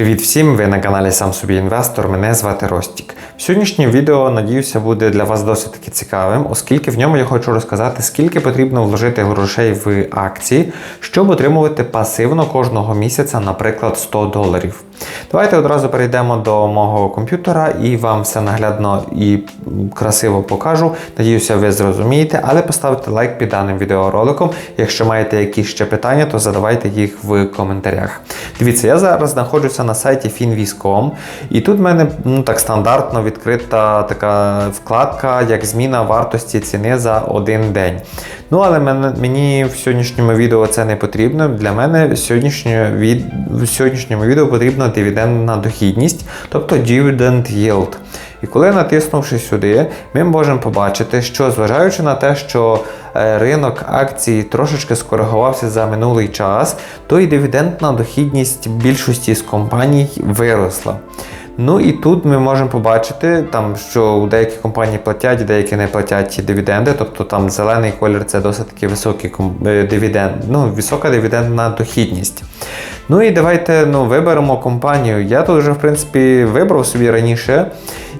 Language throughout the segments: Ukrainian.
Привіт всім! Ви на каналі Сам собі інвестор. Мене звати Ростік. Сьогоднішнє відео, надіюся, буде для вас досить таки цікавим, оскільки в ньому я хочу розказати, скільки потрібно вложити грошей в акції, щоб отримувати пасивно кожного місяця, наприклад, 100 доларів. Давайте одразу перейдемо до мого комп'ютера і вам все наглядно і красиво покажу. Надіюся, ви зрозумієте, але поставте лайк під даним відеороликом. Якщо маєте якісь ще питання, то задавайте їх в коментарях. Дивіться, я зараз знаходжуся на сайті finviz.com і тут в мене ну, так стандартно відкрита така вкладка, як зміна вартості ціни за один день. Ну, але мені в сьогоднішньому відео це не потрібно. Для мене в сьогоднішньому, відео потрібна дивідендна дохідність, тобто dividend yield. І коли натиснувши сюди, ми можемо побачити, що зважаючи на те, що е, ринок акцій трошечки скоригувався за минулий час, то і дивідендна дохідність більшості з компаній виросла. Ну і тут ми можемо побачити, там, що у деякі компанії платять, деякі не платять дивіденди, тобто там зелений колір це досить таки високий е, дивіденд, ну, висока дивідендна дохідність. Ну і давайте ну, виберемо компанію. Я тут вже в принципі вибрав собі раніше.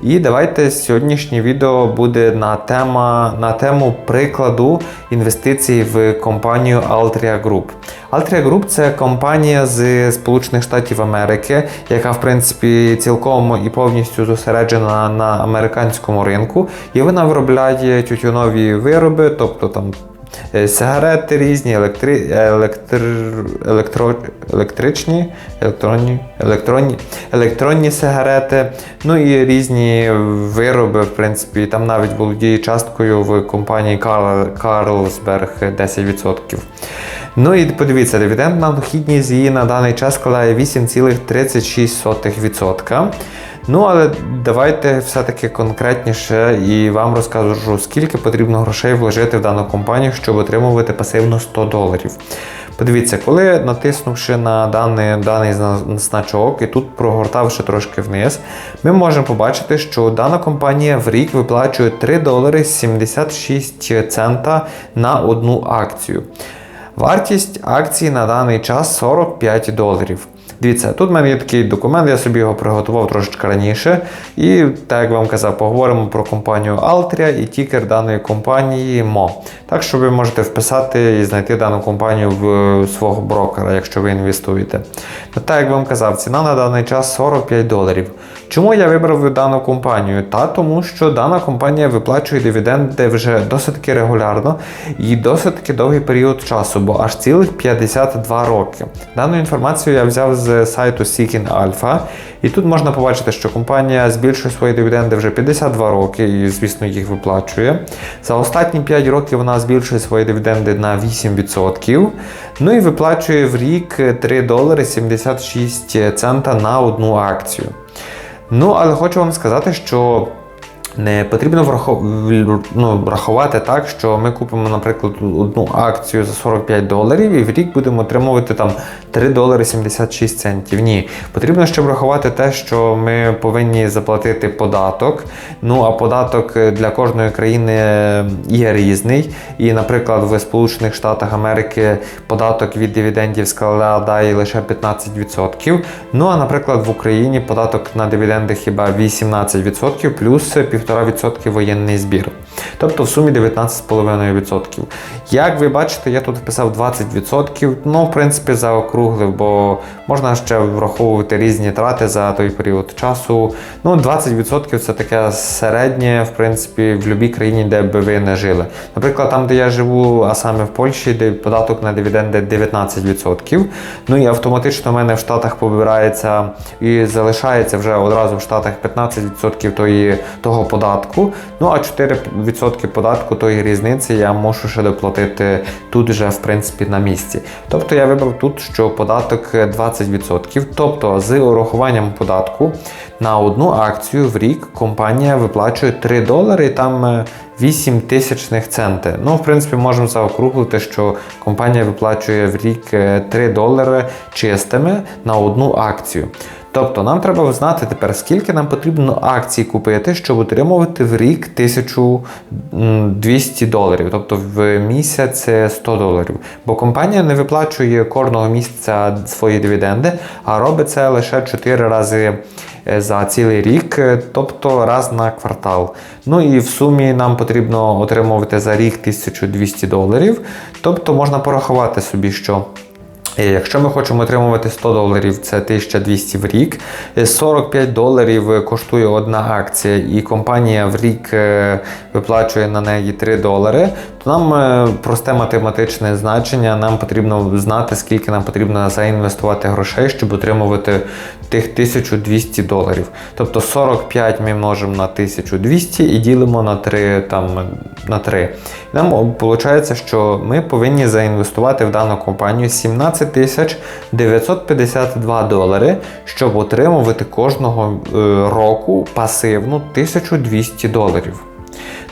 І давайте сьогоднішнє відео буде на тема, на тему прикладу інвестицій в компанію Altria Group. Altria Group це компанія з Сполучених Штатів Америки, яка в принципі цілком і повністю зосереджена на американському ринку, і вона виробляє тютюнові вироби, тобто там сигарети різні, електри... електр... електро... електричні, електронні, електронні, електронні сигарети, ну і різні вироби, в принципі, там навіть володіє часткою в компанії Carlsberg 10%. Ну і подивіться, дивідендна дохідність її на даний час складає 8,36%. Ну, але давайте все-таки конкретніше і вам розкажу, скільки потрібно грошей вложити в дану компанію, щоб отримувати пасивно 100 доларів. Подивіться, коли натиснувши на даний даний значок і тут прогортавши трошки вниз, ми можемо побачити, що дана компанія в рік виплачує 3 долари 76 цента на одну акцію. Вартість акції на даний час 45 доларів. Дивіться, тут в мене є такий документ, я собі його приготував трошечки раніше. І, так як вам казав, поговоримо про компанію Altria і тікер даної компанії MO. Так що ви можете вписати і знайти дану компанію в свого брокера, якщо ви інвестуєте. Так як вам казав, ціна на даний час 45 доларів. Чому я вибрав дану компанію? Та тому, що дана компанія виплачує дивіденди вже досить регулярно і досить довгий період часу, бо аж цілих 52 роки. Дану інформацію я взяв з сайту Seeking Alpha, і тут можна побачити, що компанія збільшує свої дивіденди вже 52 роки і, звісно, їх виплачує. За останні 5 років вона збільшує свої дивіденди на 8%. Ну і виплачує в рік 3 долари 76 цента на одну акцію. Ну, але хочу вам сказати, що не потрібно врахов... ну, так, що ми купимо, наприклад, одну акцію за 45 доларів і в рік будемо отримувати там 3 долари 76 центів. Ні, потрібно ще врахувати те, що ми повинні заплатити податок. Ну а податок для кожної країни є різний. І, наприклад, в Сполучених Штатах Америки податок від дивідендів складає лише 15%. Ну а наприклад, в Україні податок на дивіденди хіба 18% плюс 1,5% воєнний збір. Тобто в сумі 19,5%. Як ви бачите, я тут вписав 20%, ну, в принципі, заокруглив, бо можна ще враховувати різні трати за той період часу. Ну, 20% це таке середнє, в принципі, в будь-якій країні, де би ви не жили. Наприклад, там, де я живу, а саме в Польщі, де податок на дивіденди 19%. Ну і автоматично в мене в Штатах побирається і залишається вже одразу в Штатах 15% тої, того податку. Ну а 4% податку тої різниці я можу ще доплатити тут вже в принципі на місці. Тобто я вибрав тут, що податок 20%. Тобто з урахуванням податку на одну акцію в рік компанія виплачує 3 долари. Там 8 тисячних центи. Ну, в принципі, можемо заокруглити, що компанія виплачує в рік е, 3 долари чистими на одну акцію. Тобто нам треба знати тепер, скільки нам потрібно акцій купити, щоб отримувати в рік 1200 доларів, тобто в місяць 100 доларів. Бо компанія не виплачує кожного місяця свої дивіденди, а робить це лише 4 рази е, за цілий рік, е, тобто раз на квартал. Ну і в сумі нам потрібно отримувати за рік 1200 доларів. Тобто можна порахувати собі, що. Е, Якщо ми хочемо отримувати 100 доларів, це 1200 в рік. Е, 45 доларів коштує одна акція, і компанія в рік е, виплачує на неї 3 долари, то нам е, просте математичне значення, нам потрібно знати, скільки нам потрібно заінвестувати грошей, щоб отримувати тих 1200 доларів. Тобто 45 ми множимо на 1200 і ділимо на 3. Там, на 3. Нам виходить, що ми повинні заінвестувати в дану компанію 17 тисяч 952 долари, щоб отримувати кожного е, року пасивну 1200 доларів.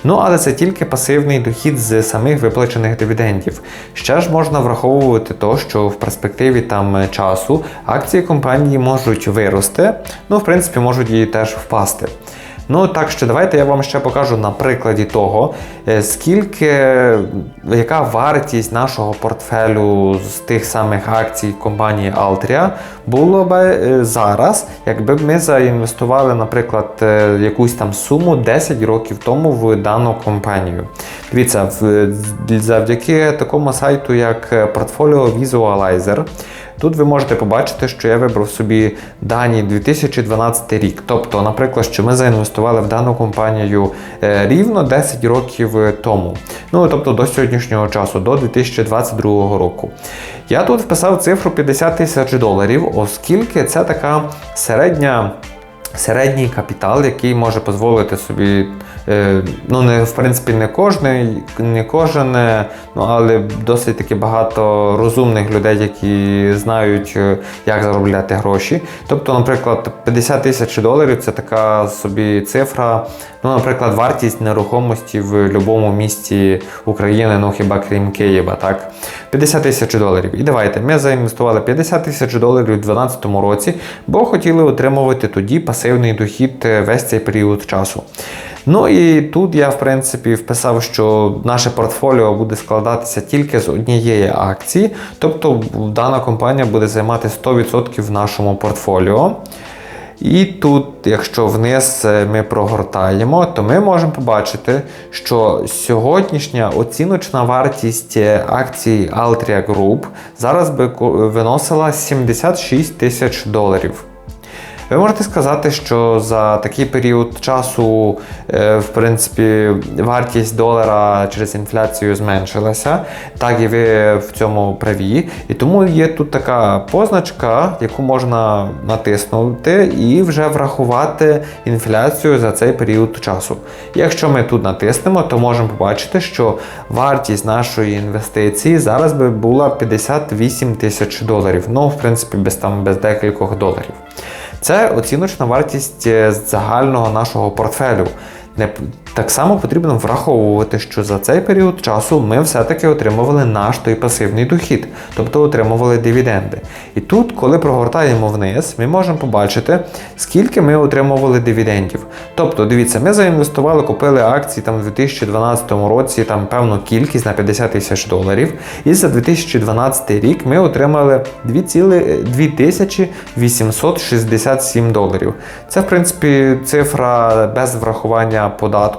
Ну, але це тільки пасивний дохід з самих виплачених дивідендів. Ще ж можна враховувати то, що в перспективі там е, часу акції компанії можуть вирости, ну, в принципі, можуть її теж впасти. Ну, так що давайте я вам ще покажу на прикладі того, е, скільки, яка вартість нашого портфелю з тих самих акцій компанії Altria було би е, зараз, якби ми заінвестували, наприклад, е, якусь там суму 10 років тому в дану компанію. Дивіться, завдяки такому сайту, як Portfolio Visualizer, Тут ви можете побачити, що я вибрав собі дані 2012 рік. Тобто, наприклад, що ми заінвестували в дану компанію е, рівно 10 років тому. Ну тобто до сьогоднішнього часу, до 2022 року. Я тут вписав цифру 50 тисяч доларів, оскільки це така середня. Середній капітал, який може дозволити собі, е, ну не в принципі не кожен, не кожен, ну але досить таки багато розумних людей, які знають, е, як заробляти гроші. Тобто, наприклад, 50 тисяч доларів це така собі цифра. Ну, наприклад, вартість нерухомості в будь-якому місті України, ну хіба крім Києва, так? 50 тисяч доларів. І давайте, ми заінвестували 50 тисяч доларів у 2012 році, бо хотіли отримувати тоді пасивний дохід е, весь цей період часу. Ну і тут я, в принципі, вписав, що наше портфоліо буде складатися тільки з однієї акції, тобто дана компанія буде займати 100% в нашому портфоліо. І тут, якщо вниз е, ми прогортаємо, то ми можемо побачити, що сьогоднішня оціночна вартість е, акцій Altria Group зараз би виносила 76 тисяч доларів. Ви можете сказати, що за такий період часу, е, в принципі, вартість долара через інфляцію зменшилася. Так, і ви в цьому праві. І тому є тут така позначка, яку можна натиснути і вже врахувати інфляцію за цей період часу. Якщо ми тут натиснемо, то можемо побачити, що вартість нашої інвестиції зараз би була 58 тисяч доларів. Ну, в принципі, без там без декількох доларів. Це оціночна вартість е, загального нашого портфелю. Так само потрібно враховувати, що за цей період часу ми все-таки отримували наш той пасивний дохід, тобто отримували дивіденди. І тут, коли прогортаємо вниз, ми можемо побачити, скільки ми отримували дивідендів. Тобто, дивіться, ми заінвестували, купили акції там у 2012 році там певну кількість на 50 тисяч доларів. І за 2012 рік ми отримали 2867 доларів. Це, в принципі, цифра без врахування податку.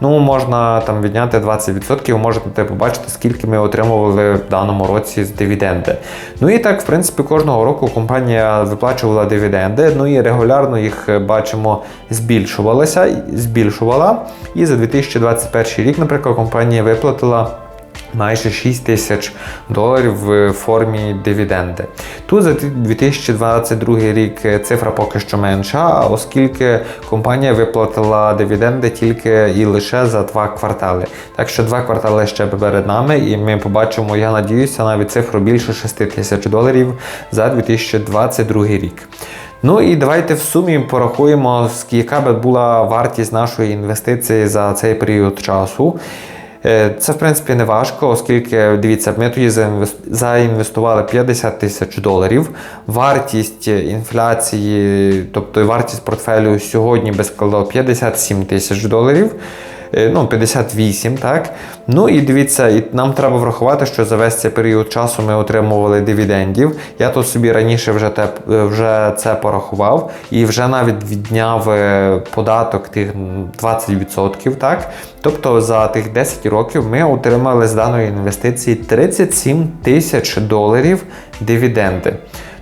Ну, можна там відняти 20%, можете побачити, скільки ми отримували в даному році з дивіденди. Ну і так, в принципі, кожного року компанія виплачувала дивіденди, ну і регулярно їх е, бачимо збільшувалася, збільшувала. І за 2021 рік, наприклад, компанія виплатила. Майже 6 тисяч доларів в формі дивіденди. Тут за 2022 рік цифра поки що менша, оскільки компанія виплатила дивіденди тільки і лише за два квартали. Так що два квартали ще перед нами, і ми побачимо, я надіюся, навіть цифру більше 6 тисяч доларів за 2022 рік. Ну і давайте в сумі порахуємо, яка би була вартість нашої інвестиції за цей період часу. Е, Це, в принципі, не важко, оскільки, дивіться, ми тоді заінвестували 50 тисяч доларів. Вартість інфляції, тобто вартість портфелю сьогодні би складала 57 тисяч доларів. Е, Ну, 58, так. Ну і дивіться, нам треба врахувати, що за весь цей період часу ми отримували дивідендів. Я тут собі раніше вже, те, е, вже це порахував і вже навіть відняв е, податок тих 20%, так. Тобто за тих 10 років ми отримали з даної інвестиції 37 тисяч доларів дивіденди.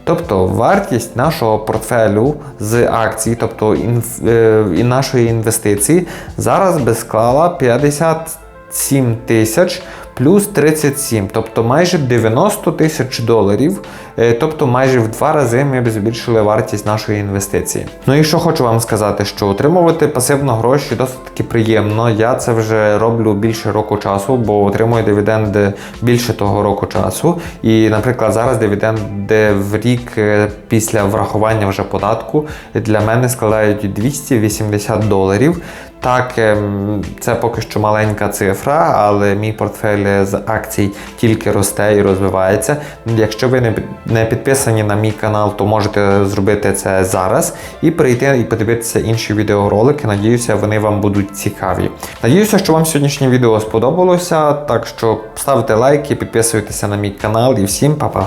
Тобто вартість нашого портфелю з акцій, тобто інф, е, і нашої інвестиції, зараз би склала 57 тисяч плюс 37, тобто майже 90 тисяч доларів. Е, Тобто майже в два рази ми б збільшили вартість нашої інвестиції. Ну і що хочу вам сказати, що отримувати пасивно гроші досить таки приємно. Я це вже роблю більше року часу, бо отримую дивіденди більше того року часу. І, наприклад, зараз дивіденди в рік е, після врахування вже податку для мене складають 280 доларів. Так, ем, це поки що маленька цифра, але мій портфель з акцій тільки росте і розвивається. Якщо ви не не підписані на мій канал, то можете зробити це зараз і прийти і подивитися інші відеоролики. Надіюся, вони вам будуть цікаві. Надіюся, що вам сьогоднішнє відео сподобалося. Так що ставте лайки, підписуйтеся на мій канал і всім па-па!